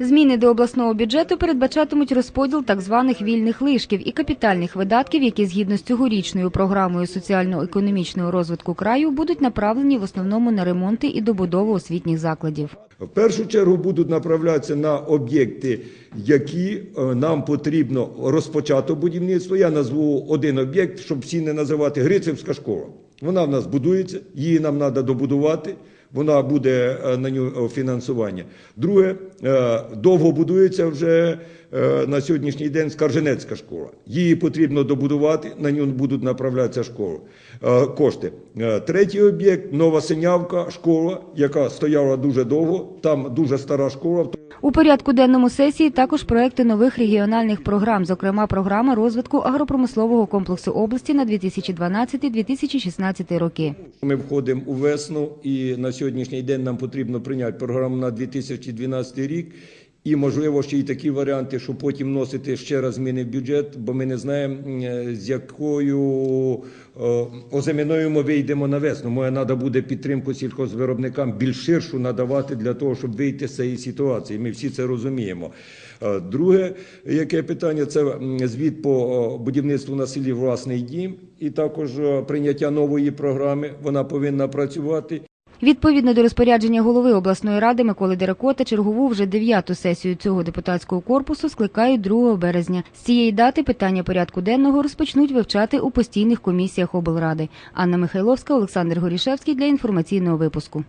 Зміни до обласного бюджету передбачатимуть розподіл так званих вільних лишків і капітальних видатків, які згідно з цьогорічною програмою соціально-економічного розвитку краю будуть направлені в основному на ремонти і добудову освітніх закладів. В першу чергу будуть направлятися на об'єкти, які е, нам потрібно розпочати будівництво. Я назву один об'єкт, щоб всі не називати Грицевська школа. Вона в нас будується, її нам треба добудувати. Вона буде е, на нього фінансування. Друге, е, довго будується вже е, на сьогоднішній день Скарженецька школа. Її потрібно добудувати, на нього будуть направлятися школи, е, кошти. Е, Третій об'єкт нова Синявка школа, яка стояла дуже довго. Там дуже стара школа. У порядку денному сесії також проекти нових регіональних програм, зокрема програма розвитку агропромислового комплексу області на 2012-2016 роки. Ми входимо у весну, і на сьогоднішній день нам потрібно прийняти програму на 2012 рік. І можливо ще й такі варіанти, що потім вносити ще раз зміни в бюджет, бо ми не знаємо, з якою е, озиміною ми вийдемо на весну. Може, треба буде підтримку сільхозвиробникам більш ширшу надавати для того, щоб вийти з цієї ситуації. Ми всі це розуміємо. Е, Друге, яке питання, це звіт по е, будівництву на селі власний дім, і також прийняття нової програми. Вона повинна працювати. Відповідно до розпорядження голови обласної ради Миколи Дерекота, чергову вже дев'яту сесію цього депутатського корпусу скликають 2 березня. З цієї дати питання порядку денного розпочнуть вивчати у постійних комісіях облради. Анна Михайловська, Олександр Горішевський для інформаційного випуску.